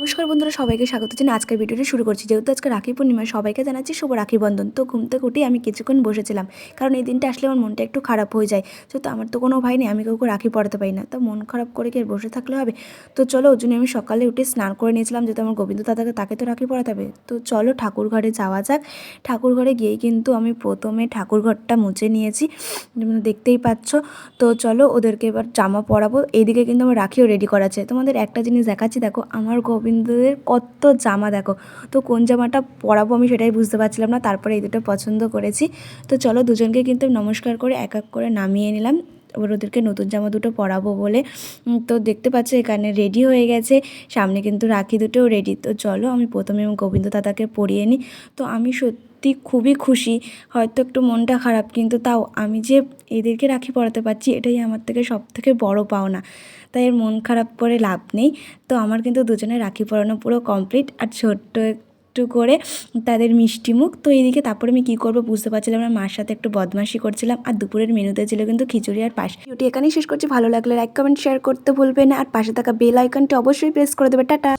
নমস্কার বন্ধুরা, সবাইকে স্বাগত জানাই। আজকের ভিডিওটি শুরু করছি। যেহেতু আজকে রাখি পূর্ণিমা, সবাইকে জানাচ্ছি শুভ রাখি বন্ধন। তো ঘুম থেকে উঠেই আমি কিছুক্ষণ বসেছিলাম। কারণ এই দিনটা আসলে আমার মনটা একটু খারাপ হয়ে যায়। যেহেতু আমার তো কোনো ভাই নেই, আমি কাউকে রাখি পড়াতে পারি না। তো মন খারাপ করে কি বসে থাকলে হবে? তো চলো, ওই জন্য আমি সকালে উঠে স্নান করে নিয়েছিলাম যেহেতু আমার গোবিন্দ দাদাকে তাকে তো রাখি পড়াতে হবে। তো চলো, ঠাকুর ঘরে যাওয়া যাক। ঠাকুর ঘরে গিয়েই কিন্তু আমি প্রথমে ঠাকুর ঘরটা মুছে নিয়েছি। দেখতেই পাচ্ছ। তো চলো, ওদেরকে এবার জামা পরাবো। এইদিকে কিন্তু আমার রাখিও রেডি করা আছে। তোমাদের একটা জিনিস দেখাচ্ছি। দেখো, আমার গোবিন্দদের কত জামা দেখো। তো কোন জামাটা পরাবো আমি সেটাই বুঝতে পারছিলাম না, তারপরে এই দুটো পছন্দ করেছি। তো চলো দুজনকে কিন্তু নমস্কার করে এক এক করে নামিয়ে নিলাম। এবার ওদেরকে নতুন জামা দুটো পরাবো বলে। তো দেখতে পাচ্ছ এখানে রেডি হয়ে গেছে। সামনে কিন্তু রাখি দুটোও রেডি তো চলো আমি প্রথমে গোবিন্দ দাদাকে পরিয়ে নিই। তো আমি সত্যি খুবই খুশি। হয়তো একটু মনটা খারাপ, কিন্তু তাও আমি যে এদেরকে রাখি পরাতে পারছি, এটাই আমার থেকে সব থেকে বড় পাওনা। তাই এর মন খারাপ করে লাভ নেই। তো আমার কিন্তু দুজনে রাখি পরানো পুরো কমপ্লিট। আর ছোট্ট একটু করে তাদের মিষ্টি মুখ। তো এইদিকে তারপরে আমি কী করব বুঝতে পারছিলাম না। মার সাথে একটু বদমাশি করছিলাম। আর দুপুরের মেনুতে ছিল কিন্তু খিচুড়ি আর পাশ ভিডিওটি এখানেই শেষ করছি। ভালো লাগলে লাইক কমেন্ট শেয়ার করতে ভুলবে না। আর পাশে থাকা বেল আইকনটি অবশ্যই প্রেস করে দেবে। টাটা!